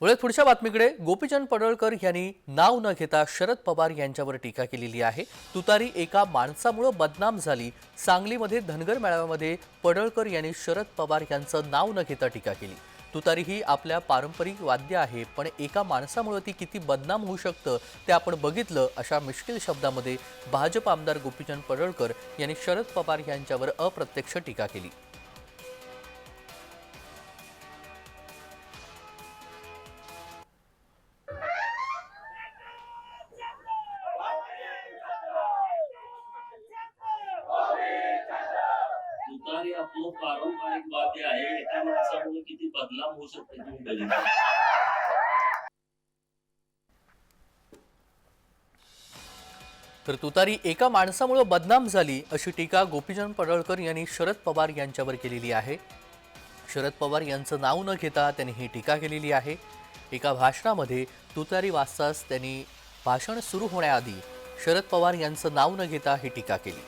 वळत पुढच्या बातमीकडे. गोपीचंद पडळकर यांनी नाव न घेता शरद पवार यांच्यावर टीका केलेली आहे. तुतारी एका माणसामुळं बदनाम झाली. सांगलीमध्ये धनगर मेळाव्यामध्ये पडळकर यांनी शरद पवार यांचं नाव न घेता टीका केली. तुतारी ही आपल्या पारंपरिक वाद्य आहे पण एका माणसामुळे ती किती बदनाम होऊ शकतं ते आपण बघितलं अशा मिश्किल शब्दामध्ये भाजप आमदार गोपीचंद पडळकर यांनी शरद पवार यांच्यावर अप्रत्यक्ष टीका केली. तुतारी आपलं पारंपरिक वाद्य आहे एका माणसामुळे किती बदलाव होऊ शकते तुम्ही तर तुतारी एका माणसामुळे बदनाम झाली अशी टीका गोपीचंद पडळकर यांनी शरद पवार यांच्यावर केलेली आहे. शरद पवार यांचं नाव न घेता त्यांनी ही टीका केलेली आहे. एका भाषणामध्ये तुतारी वाचताच त्यांनी भाषण सुरू होण्याआधी शरद पवार यांचं नाव न घेता ही टीका केली.